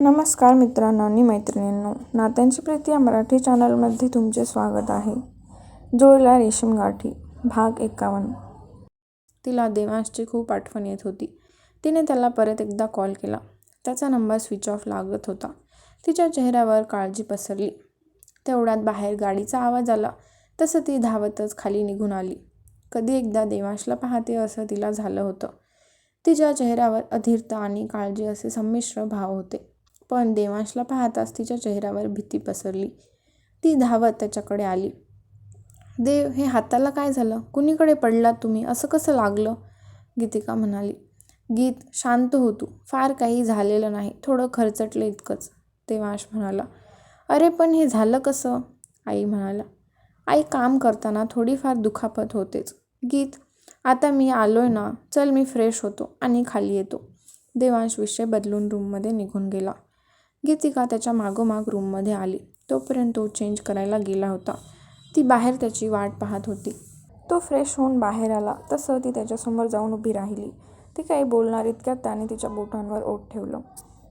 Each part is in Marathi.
नमस्कार मित्रांनो आणि मैत्रिणींनो नात्यांची प्रीती या मराठी चॅनलमध्ये तुमचे स्वागत आहे. जोडला रेशीम गाठी भाग एकावन्न. तिला देवांशची खूप आठवण येत होती. तिने त्याला परत एकदा कॉल केला. त्याचा नंबर स्विच ऑफ लागत होता. तिच्या चेहऱ्यावर काळजी पसरली. तेवढ्यात बाहेर गाडीचा आवाज आला. तसं ती धावतच खाली निघून आली. कधी एकदा देवांशला पाहते असं तिला झालं होतं. तिच्या चेहऱ्यावर अधीरता आणि काळजी असे संमिश्र भाव होते. पण देवांशला पाहताच तिच्या चेहऱ्यावर भीती पसरली. ती धावत त्याच्याकडे आली. देव हे हाताला काय झालं? कुणीकडे पडलात तुम्ही? असं कसं लागलं? गीतिका म्हणाली. गीत शांत हो तू. फार काही झालेलं नाही. थोडं खरचटलं इतकंच देवांश म्हणाला. अरे पण हे झालं कसं? आई म्हणाला आई काम करताना थोडीफार दुखापत होतेच. गीत आता मी आलोय ना. चल मी फ्रेश होतो आणि खाली येतो. देवांश विषय बदलून रूममध्ये निघून गेला. गीतिका त्याच्या मागोमाग रूममध्ये आली. तोपर्यंत तो चेंज करायला गेला होता. ती बाहेर त्याची वाट पाहत होती. तो फ्रेश होऊन बाहेर आला. तसं ती त्याच्यासमोर जाऊन उभी राहिली. ती काही बोलणार इतक्यात त्याने तिच्या बोटांवर ओठ ठेवलं.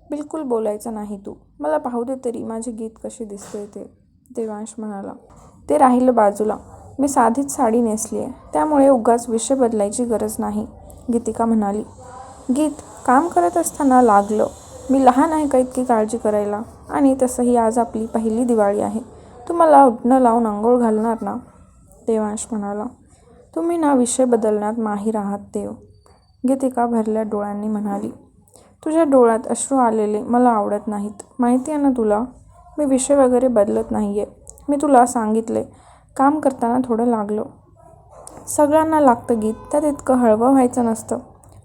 बिलकुल बोलायचं नाही तू. मला पाहू दे तरी माझे गीत कसे दिसते ते देवांश म्हणाला. ते राहिलं बाजूला. मी साधीच साडी नेसली आहे त्यामुळे उगाच विषय बदलायची गरज नाही गीतिका म्हणाली. गीत काम करत असताना लागलं. मी लहान आहे का इतकी काळजी करायला? आणि तसंही आज आपली पहिली दिवाळी आहे. तू मला उठणं लावून आंघोळ घालणार ना? देवांश म्हणाला. तुम्ही ना विषय बदलण्यात माहीर आहात देव. गीतिका भरल्या डोळ्यांनी म्हणाली. तुझ्या डोळ्यात अश्रू आलेले मला आवडत नाहीत. माहिती आहे ना तुला? मी विषय वगैरे बदलत नाही आहे मी तुला सांगितले. काम करताना थोडं लागलं. सगळ्यांना लागतं गीत. त्यात इतकं हळवं व्हायचं नसतं.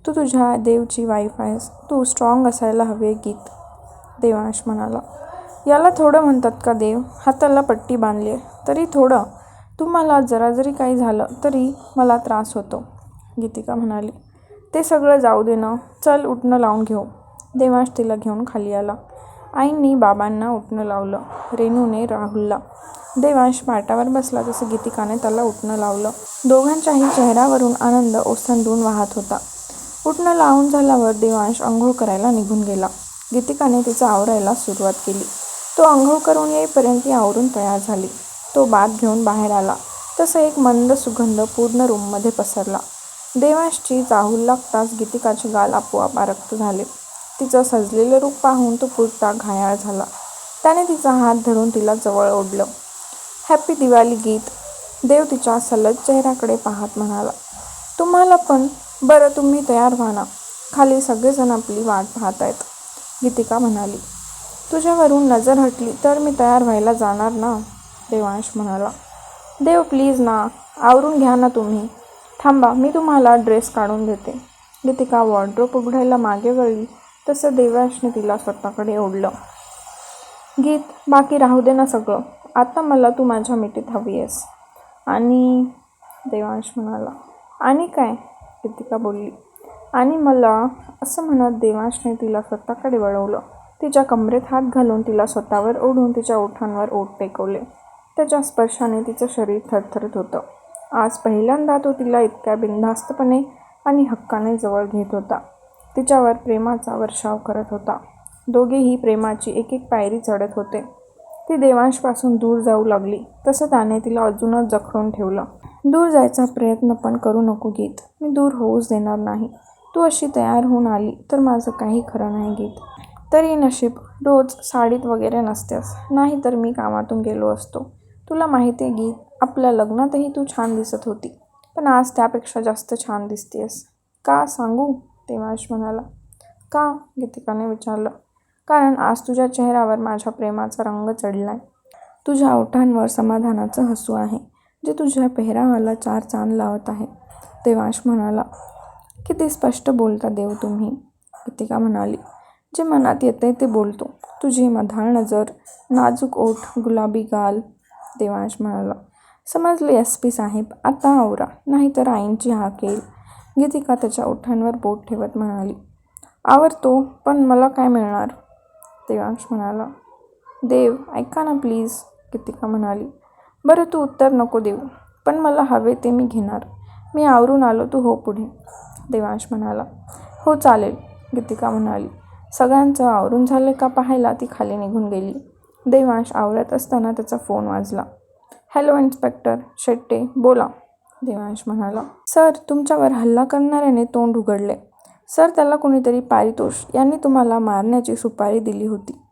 तू तुझ्या देवची वाईफ आहेस. तू स्ट्रॉंग असायला हवे गीत. देवांश म्हणाला. याला थोडं म्हणतात का देव? हाताला पट्टी बांधली आहे तरी थोडं. तुम्हाला जरा जरी काही झालं तरी मला त्रास होतो. गीतिका म्हणाली. ते सगळं जाऊ दे ना. चल उठणं लावून घेऊ. देवांश तिला घेऊन खाली आला. आईंनी बाबांना उठणं लावलं. रेणूने राहुलला. देवांश पाटावर बसला तसं गीतिकाने त्याला उठणं लावलं. दोघांच्याही चेहऱ्यावरून आनंद ओसंडून वाहत होता. उठणं लावून झाल्यावर देवांश आंघोळ करायला निघून गेला. गीतिकाने तिचं आवरायला सुरुवात केली. तो आंघोळ करून येईपर्यंत ती आवरून तयार झाली. तो बात घेऊन बाहेर आला. तसं एक मंद सुगंध पूर्ण रूममध्ये पसरला. देवांशची चाहूल लागताच गीतिकाचे गाल आपोआप आरक्त झाले. तिचं सजलेलं रूप पाहून तो पुरता घायाळ झाला. त्याने तिचा हात धरून तिला जवळ ओढलं. हॅपी दिवाळी गीत. देव तिच्या सलग चेहऱ्याकडे पाहत म्हणाला. तुम्हाला पण बरं तुम्ही तयार व्हा ना. खाली सगळेजण आपली वाट पाहत आहेत गीतिका म्हणाली तुझ्यावरून नजर हटली तर मी तयार व्हायला जाणार ना? देवांश म्हणाला देव प्लीज ना आवरून घ्या ना तुम्ही. थांबा मी तुम्हाला ड्रेस काढून देते. गीतिका वॉर्ड्रोप उघडायला मागे वळली तसं देवांशने तिला स्वतःकडे ओढलं. गीत बाकी राहू दे ना सगळं. आता मला तू माझ्या मिठीत हवी आहेस. आणि देवांश म्हणाला आणि काय? गीतिका बोलली? आणि मला असं म्हणत देवांशने तिला स्वतःकडे वळवलं. तिच्या कमरेत हात घालून तिला स्वतःवर ओढून तिच्या ओठांवर ओठ टेकवले. त्याच्या स्पर्शाने तिचं शरीर थरथरत होतं. आज पहिल्यांदा तो तिला इतक्या बिनधास्तपणे आणि हक्काने जवळ घेत होता. तिच्यावर प्रेमाचा वर्षाव करत होता. दोघेही प्रेमाची एक एक पायरी चढत होते. ती देवांशपासून दूर जाऊ लागली. तसं त्याने तिला अजूनच जखडून ठेवलं. दूर जायचा प्रयत्न पण करू नको गीत. मी दूर होऊच देणार नाही. तू अशी तयार होऊन आली तर माझं काही खरं नाही गीत. तरी नशीब रोज साडीत वगैरे नसतेस. नाही तर मी कामातून गेलो असतो. तुला माहिती आहे गीत आपल्या लग्नातही तू छान दिसत होती. पण आज त्यापेक्षा जास्त छान दिसतेस. का सांगू? देवांश म्हणाला. का? गीतिकाने विचारलं. कारण आज तुझ्या चेहऱ्यावर माझ्या प्रेमाचा रंग चढला आहे तुझ्या ओठांवर समाधानाचं हसू आहे. जे तुझ्या पेहरावाला चार चांद लावत आहे. देवांश म्हणाला किती स्पष्ट बोलता देव तुम्ही गीतिका म्हणाली. जे मनात येते ते बोलतो. तुझी मधाळ नजर नाजूक ओठ गुलाबी गाल देवांश म्हणाला. समजले एस पी साहेब आता आवरा नाहीतर आईंची हाक येईल गीतिका त्याच्या ओठांवर बोट ठेवत म्हणाली. आवरतो पण मला काय मिळणार? देवांश म्हणाला. देव ऐका ना प्लीज गीतिका म्हणाली. बरं तू उत्तर नको देऊ. पण मला हवे ते मी घेणार. मी आवरून आलो तू हो पुढे. देवांश म्हणाला. हो चालेल गीतिका म्हणाली. सगळ्यांचं आवरून झालं का पाहायला ती खाली निघून गेली. देवांश आवरत असताना त्याचा फोन वाजला. हॅलो इन्स्पेक्टर शेट्टे बोला. देवांश म्हणाला. सर तुमच्यावर हल्ला करणाऱ्याने तोंड उघडले. सर त्याला कोणीतरी पारितोष यांनी तुम्हाला मारण्याची सुपारी दिली होती.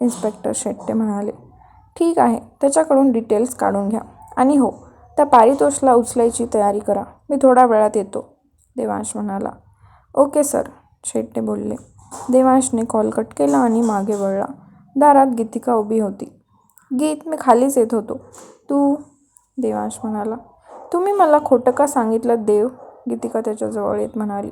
इन्स्पेक्टर शेट्टे म्हणाले. ठीक आहे त्याच्याकडून डिटेल्स काढून घ्या. आणि हो त्या पारितोषला उचलायची तयारी करा. मी थोड्या वेळात येतो देवांश म्हणाला. ओके सर शेट्टे बोलले. देवांशने कॉल कट केला आणि मागे वळला. दारात गीतिका उभी होती. गीत मी खालीच येत होतो. तू देवांश म्हणाला. तुम्ही मला खोटं का सांगितलं देव? गीतिका त्याच्याजवळ येत म्हणाली.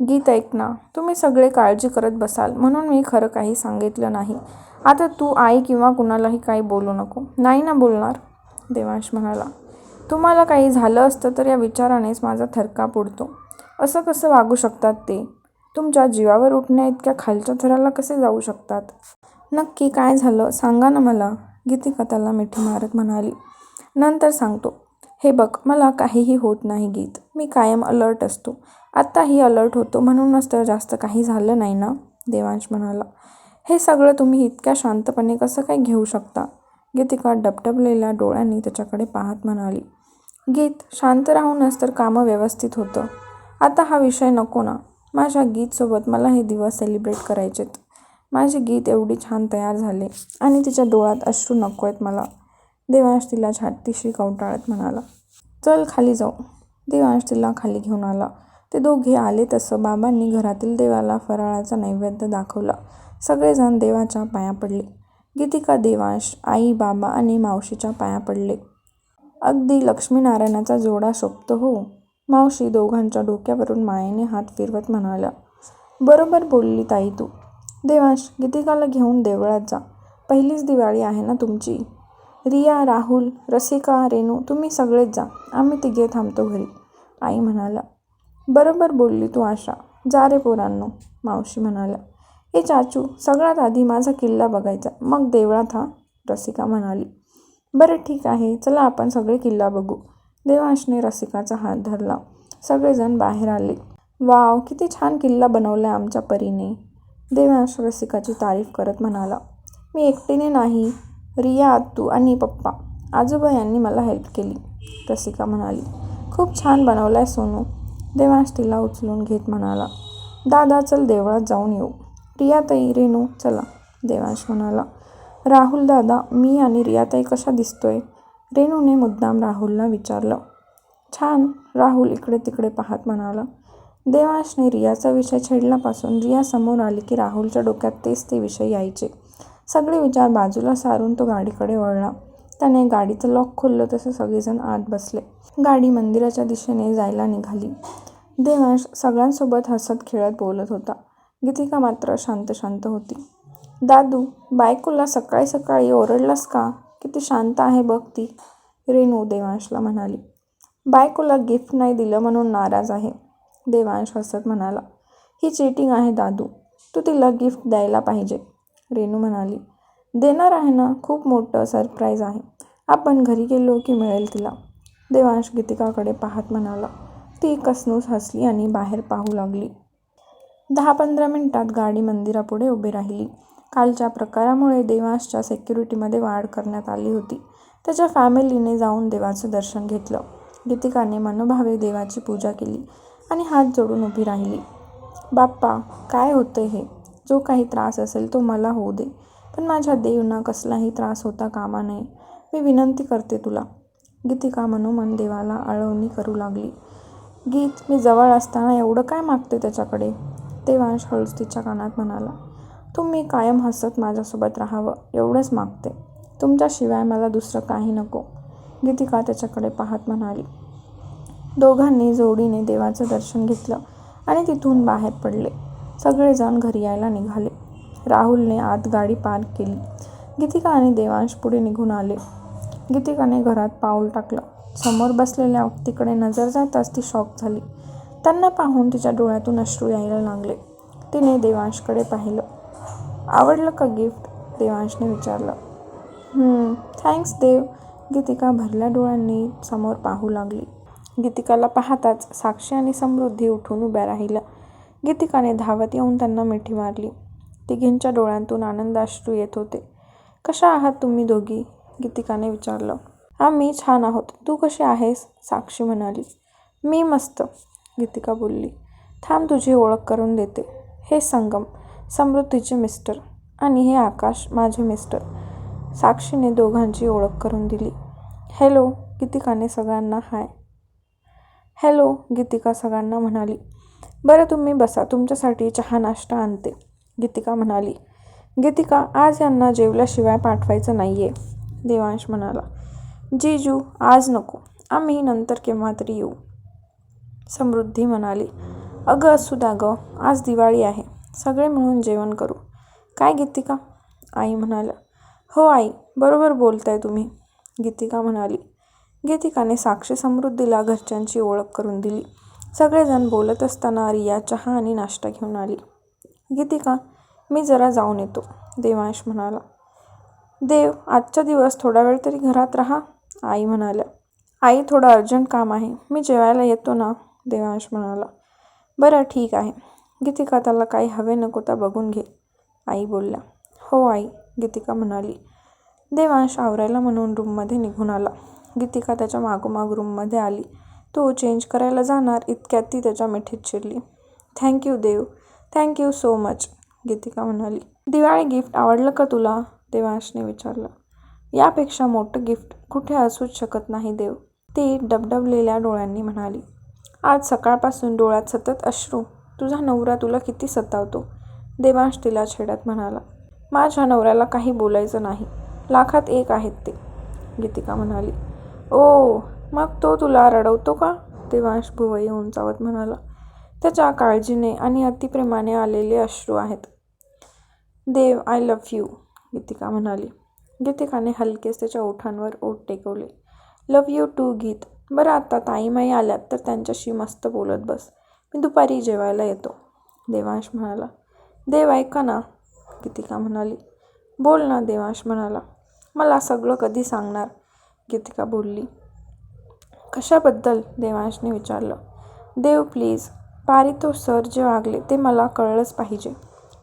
गीत ऐक ना. तुम्ही सगळे काळजी करत बसाल. म्हणून मी खरं काही सांगितलं नाही. आता तू आई किंवा कुणालाही काही बोलू नको. नाही ना बोलणार? देवांश म्हणाला. तुम्हाला काही झालं असतं तर या विचारानेच माझा थरका पुडतो असं कसं वागू शकतात ते? तुमच्या जीवावर उठण्या इतक्या खालच्या थराला कसे जाऊ शकतात? नक्की काय झालं? सांगा ना मला. गीतिका त्याला मिठी मारत म्हणाली. नंतर सांगतो. हे बघ मला काहीही होत नाही गीत. मी कायम अलर्ट असतो. आत्ताही अलर्ट होतो. म्हणूनच तर जास्त काही झालं नाही ना? देवांश म्हणाला. हे सगळं तुम्ही इतक्या शांतपणे कसं काय घेऊ शकता? गीतिका डबडबलेल्या डोळ्यांनी त्याच्याकडे पाहत म्हणाली. गीत शांत राहूनच तर कामं व्यवस्थित होतं. आता हा विषय नको ना. माझ्या गीतसोबत मला हे दिवस सेलिब्रेट करायचेत. माझे गीत एवढी छान तयार झाले आणि तिच्या डोळ्यात अश्रू नको आहेत मला. देवांश तिला छातीशी कवटाळत म्हणाला. चल खाली जाऊ. देवांश तिला खाली घेऊन आला. ते दोघे आले तसं बाबांनी घरातील देवाला फराळाचा नैवेद्य दाखवला. सगळेजण देवाच्या पाया पडले. गीतिका देवांश आई बाबा आणि मावशीच्या पाया पडले. अगदी लक्ष्मीनारायणाचा जोडा शोभतो हो. मावशी दोघांच्या डोक्यावरून मायेने हात फिरवत म्हणाल्या बरोबर बोलली ताई तू. देवांश गीतिकाला घेऊन देवळात जा. पहिलीच दिवाळी आहे ना तुमची? रिया राहुल रसिका रेणू तुम्ही सगळेच जा. आम्ही तिघे थांबतो घरी. आई म्हणाला बरोबर बोलली तू आशा. जा रे पोरांनो मावशी म्हणाल्या. हे चाचू सगळ्यात आधी माझा किल्ला बघायचा. मग देवळात हा? रसिका म्हणाली. बरं ठीक आहे चला आपण सगळे किल्ला बघू. देवांशने रसिकाचा हात धरला. सगळेजण बाहेर आले. वाव किती छान किल्ला बनवला आहे आमच्या परीने. देवांश रसिकाची तारीफ करत म्हणाला. मी एकटीने नाही रिया आत्तू आणि पप्पा. आजोबा यांनी मला हेल्प केली. रसिका म्हणाली. खूप छान बनवला आहे सोनू. देवांश तिला उचलून घेत म्हणाला दादा चल देवळात जाऊन येऊ. रियाताई रेणू चला देवांश म्हणाला. राहुल दादा मी आणि रियाताई कशा दिसतोय? रेणूने मुद्दाम राहुलला विचारलं. छान राहुल इकडे तिकडे पाहत म्हणाला. देवांशने रियाचा विषय छेडल्यापासून रिया समोर आली की राहुलच्या डोक्यात तेच ते विषय यायचे. सगळे विचार बाजूला सारून तो गाडीकडे वळला. त्याने गाडीचं लॉक खोललं तसं सगळेजण आत बसले. गाडी मंदिराच्या दिशेने जायला निघाली. देवांश सगळ्यांसोबत हसत खेळत बोलत होता. गीतिका मात्र शांत शांत होती. दादू बायकोला सकाळी सकाळी ओरडलास का? किती शांत आहे बघ ती रेणू देवांशला म्हणाली. बायकोला गिफ्ट नाही दिलं म्हणून नाराज आहे देवांश हसत म्हणाला. ही चीटिंग आहे दादू तू तिला गिफ्ट द्यायला पाहिजे रेणू म्हणाली. देणार आहे ना खूप मोठं सरप्राईज आहे. आपण घरी गेलो की मिळेल तिला. देवांश गीतिकाकडे पाहत म्हणाला. ती कसनूस हसली आणि बाहेर पाहू लागली. दहा पंधरा मिनिटात गाडी मंदिरापुढे उभी राहिली. कालच्या प्रकारामुळे देवांशच्या सेक्युरिटीमध्ये वाढ करण्यात आली होती. त्याच्या फॅमिलीने जाऊन देवाचं दर्शन घेतलं. गीतिकाने मनोभावे देवाची पूजा केली आणि हात जोडून उभी राहिली. बाप्पा काय होतं हे? जो काही त्रास असेल तो मला होऊ दे. पण माझ्या देवना कसलाही त्रास होता कामा नये. मी विनंती करते तुला. गीतिका मनोमन देवाला आळवणी करू लागली. गीत मी जवळ असताना एवढं काय मागते त्याच्याकडे? देवांश हळूच तिच्या कानात म्हणाला. तुम्ही कायम हसत माझ्यासोबत राहावं एवढंच मागते. तुमच्याशिवाय मला दुसरं काही नको. गीतिका त्याच्याकडे पाहत म्हणाली. दोघांनी जोडीने देवाचं दर्शन घेतलं आणि तिथून बाहेर पडले. सगळेजण घरी यायला निघाले. राहुलने आत गाडी पार्क केली. गीतिका आणि देवांश पुढे निघून आले. गीतिकाने घरात पाऊल टाकलं. समोर बसलेल्या व्यक्तीकडे नजर जाताच ती शॉक झाली. त्यांना पाहून तिच्या डोळ्यातून अश्रू यायला लागले. तिने देवांशकडे पाहिलं. आवडलं का गिफ्ट? देवांशने विचारलं. थँक्स देव. गीतिका भरल्या डोळ्यांनी समोर पाहू लागली. गीतिकाला पाहताच साक्षी आणि समृद्धी उठून उभ्या राहिल्या. गीतिकाने धावत येऊन त्यांना मिठी मारली. तिघींच्या डोळ्यांतून आनंदाश्रू येत होते. कशा आहात तुम्ही दोघी? गीतिकाने विचारलं. आम्ही छान आहोत. तू कशी आहेस? साक्षी म्हणाली. मी मस्त गीतिका बोलली. थांब तुझी ओळख करून देते. हे संगम समृद्धीचे मिस्टर आणि हे आकाश माझे मिस्टर. साक्षीने दोघांची ओळख करून दिली. हॅलो गीतिकाने सगळ्यांना हाय. हॅलो गीतिका सगळ्यांना म्हणाली. बरं तुम्ही बसा. तुमच्यासाठी चहा नाश्ता आणते. गीतिका म्हणाली गीतिका आज यांना जेवल्याशिवाय पाठवायचं नाही आहे देवांश म्हणाला. जीजू आज नको आम्ही नंतर केव्हा तरी येऊ समृद्धी म्हणाली. अगं असू द्या गं आज दिवाळी आहे सगळे मिळून जेवण करू. काय गीतिका? आई म्हणाला हो आई बरोबर बोलताय तुम्ही गीतिका म्हणाली. गीतिकाने साक्षी समृद्धीला घरच्यांची ओळख करून दिली. सगळेजण बोलत असताना रिया चहा आणि नाश्ता घेऊन आली. गीतिका मी जरा जाऊन येतो देवांश म्हणाला. देव आजचा दिवस थोडा वेळ तरी घरात राहा आई म्हणाल्या. आई थोडं अर्जंट काम आहे. मी जेवायला येतो ना? देवांश म्हणाला. बरं ठीक आहे. गीतिका त्याला काही हवे नको तर बघून घे आई बोलल्या. हो आई गीतिका म्हणाली. देवांश आवरायला म्हणून रूममध्ये निघून आला. गीतिका त्याच्या मागोमाग रूममध्ये आली. तो चेंज करायला जाणार इतक्यात ती त्याच्या मिठीत शिरली thank you Dev. Thank you so much Geetika म्हणाली. दिवाळी गिफ्ट आवडलं का तुला? देवांशने विचारलं. यापेक्षा मोठं गिफ्ट कुठे असूच शकत नाही देव. ती डबडबलेल्या डोळ्यांनी म्हणाली. आज सकाळपासून डोळ्यात सतत अश्रू. तुझा नवरा तुला किती सतावतो? देवांश तिला छेडत म्हणाला. माझ्या नवऱ्याला काही बोलायचं नाही. लाखात एक आहेत ते गीतिका म्हणाली. ओ मग तो तुला रडवतो का? देवांश भुवई उंचावत म्हणाला. त्याच्या काळजीने आणि अतिप्रेमाने आलेले अश्रू आहेत. Dev I love you Geetika म्हणाली. गीतिकाने हलकेच त्याच्या ओठांवर ओठ टेकवले. लव यू टू गीत. बरं आता ताईमाई आल्यात तर त्यांच्याशी मस्त बोलत बस. मी दुपारी जेवायला येतो. देवांश म्हणाला. देव ऐका ना गीतिका म्हणाली. बोल ना देवांश म्हणाला. मला सगळं कधी सांगणार? गीतिका बोलली. कशाबद्दल? देवांशने विचारलं. देव प्लीज पारितो सर जे वागले ते मला कळलंच पाहिजे.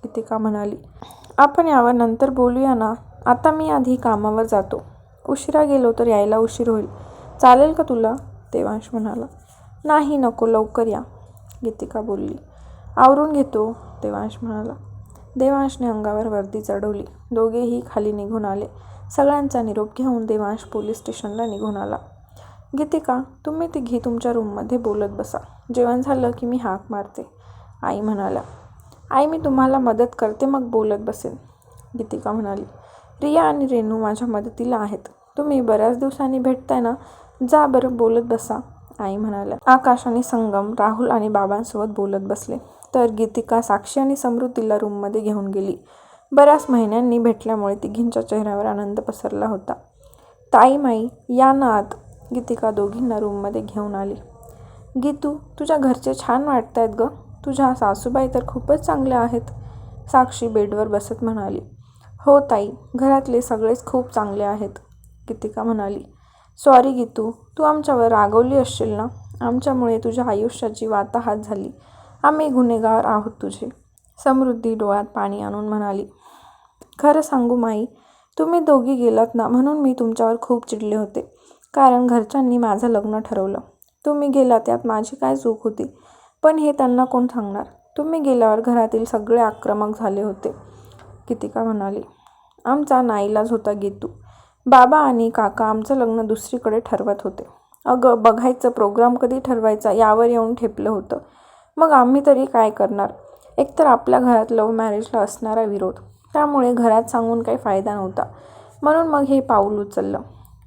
गीतिका म्हणाली आपण यावर नंतर बोलूया ना? आता मी आधी कामावर जातो. उशिरा गेलो तर यायला उशीर होईल. चालेल का तुला? देवांश म्हणाला. नाही नको लवकर या. गीतिका बोलली. आवरून घेतो देवांश म्हणाला. देवांशने अंगावर वर्दी चढवली. दोघेही खाली निघून आले. सगळ्यांचा निरोप घेऊन देवांश पोलीस स्टेशनला निघून आला. गीतिका तुम्ही तिघी तुमच्या रूममध्ये बोलत बसा. जेवण झालं की मी हाक मारते. आई म्हणाल्या आई मी तुम्हाला मदत करते मग बोलत बसेन. गीतिका म्हणाली रिया आणि रेणू माझ्या मदतीला आहेत. तुम्ही बऱ्याच दिवसांनी भेटताय ना? जा बरं बोलत बसा. आई म्हणाल्या आकाश आणि संगम राहुल आणि बाबांसोबत बोलत बसले. तर गीतिका साक्षी आणि समृद्धीला रूममध्ये घेऊन गेली. बऱ्याच महिन्यांनी भेटल्यामुळे तिघींच्या चेहऱ्यावर आनंद पसरला होता. ताई माई या ना आत. गीतिका दोघींना रूममध्ये घेऊन आली. गीतू तुझ्या घरचे छान वाटत आहेत गं. तुझ्या सासूबाई तर खूपच चांगल्या आहेत. साक्षी बेडवर बसत म्हणाली. हो ताई घरातले सगळेच खूप चांगले आहेत. गीतिका म्हणाली. सॉरी गीतू तू आमच्यावर रागवली असशील ना? आमच्यामुळे तुझ्या आयुष्याची वाताहात झाली. आम्ही गुन्हेगार आहोत तुझे. समृद्धी डोळ्यात पाणी आणून म्हणाली. खरं सांगू माई तुम्ही दोघी गेलात ना म्हणून मी तुमच्यावर खूप चिडले होते. कारण घरच्यांनी माझं लग्न ठरवलं. तुम्ही गेला त्यात माझी काय चूक होती? पण हे त्यांना कोण सांगणार? तुम्ही गेल्यावर घरातील सगळे आक्रमक झाले होते गीतिका म्हणाली. आमचा नाईलाज होता गीतू. बाबा आणि काका आमचं लग्न दुसरीकडे ठरवत होते. अगं बघायचं प्रोग्राम कधी ठरवायचा यावर येऊन ठेपलं होतं. मग आम्ही तरी काय करणार? एकतर आपल्या घरात लव्ह मॅरेजला असणारा विरोध. त्यामुळे घरात सांगून काही फायदा नव्हता. म्हणून मग हे पाऊल उचललं.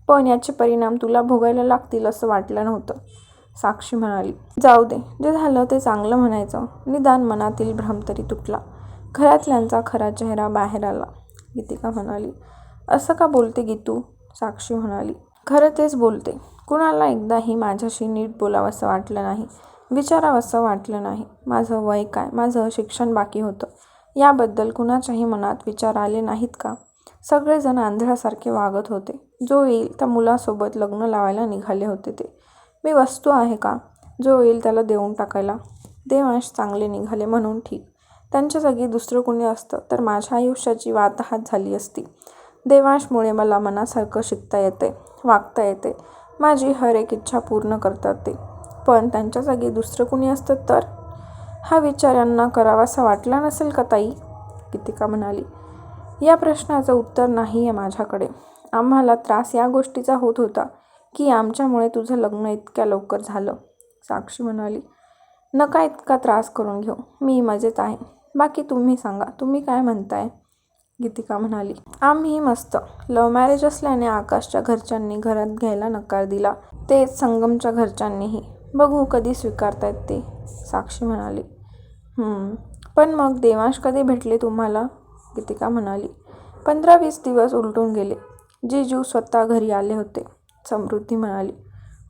पण याचे परिणाम तुला भोगायला लागतील असं वाटलं नव्हतं. साक्षी म्हणाली जाऊ दे. जे झालं ते चांगलं म्हणायचं. निदान मनातील भ्रम तरी तुटला. घरातल्यांचा खरा चेहरा बाहेर आला. गीतिका म्हणाली असं का बोलते गीतू? साक्षी म्हणाली खरं तेच बोलते. कुणाला एकदाही माझ्याशी नीट बोलावंसं वाटलं नाही. विचारावंसं वाटलं नाही. माझं वय काय? माझं शिक्षण बाकी होतं. याबद्दल कुणाच्याही मनात विचार आले नाहीत का? सगळेजण आंधळासारखे वागत होते. जो येईल त्या मुलासोबत लग्न लावायला निघाले होते ते. मी वस्तू आहे का? जो येईल त्याला देऊन टाकायला. देवांश चांगले निघाले म्हणून ठीक. त्यांच्या जागी दुसरं कोणी असतं तर माझ्या आयुष्याची वाताहात झाली असती. देवांशमुळे मला मनासारखं शिकता येते वागता येते. माझी हर एक इच्छा पूर्ण करतात ते. पण त्यांच्या जागी दुसरं कोणी असतं तर? हा विचार यांना करावासा वाटला नसेल का ताई? गीतिका म्हणाली. या प्रश्नाचं उत्तर नाही आहे माझ्याकडे. आम्हाला त्रास या गोष्टीचा होत होता की आमच्यामुळे तुझं लग्न इतक्या लवकर झालं साक्षी म्हणाली. नका इतका त्रास करून घेऊ मी मजेत आहे. बाकी तुम्ही सांगा तुम्ही काय म्हणताय? गीतिका म्हणाली. आम्ही मस्त. लव्ह मॅरेज असल्याने आकाशच्या घरच्यांनी घरात घ्यायला नकार दिला. तेच संगमच्या घरच्यांनीही. बघू कधी स्वीकारतायत ते साक्षी म्हणाली. पण मग देवांश कधी भेटले तुम्हाला? गीतिका म्हणाली. पंधरा वीस दिवस उलटून गेले. जेजू स्वतः घरी आले होते. समृद्धी म्हणाली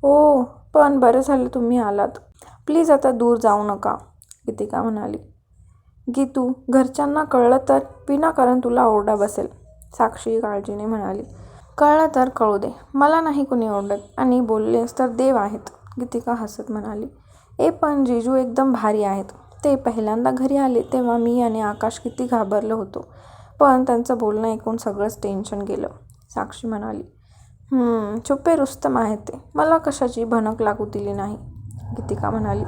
ओ पण बरं झालं तुम्ही आलात. प्लीज आता दूर जाऊ नका. गीतिका म्हणाली गीतू घरच्यांना कळलं तर विनाकारण तुला ओरडा बसेल. साक्षी काळजीने म्हणाली कळलं तर कळू दे. मला नाही कुणी ओरडत. आणि बोललेस तर देव आहेत. गीतिका हसत म्हणाली ए पण जिजू एकदम भारी आहेत. ते पहिल्यांदा घरी आले तेव्हा मी आणि आकाश किती घाबरलो होतो. पण त्यांचं बोलणं ऐकून सगळंच टेन्शन गेलं. साक्षी म्हणाली छुपे रुस्तम आहेत ते. मला कशाची भनक लागू दिली नाही? गीतिका म्हणाली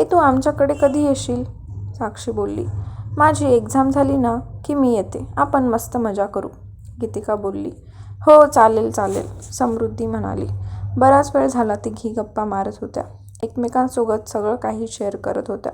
ए तू आमच्याकडे कधी येशील? साक्षी बोलली माझी एक्झाम झाली ना की मी येते. आपण मस्त मजा करू. गीतिका बोलली हो चालेल चालेल. समृद्धी म्हणाली बराच वेळ झाला तिघी गप्पा मारत होत्या. एकमेकांसोबत सगळं काही शेअर करत होत्या.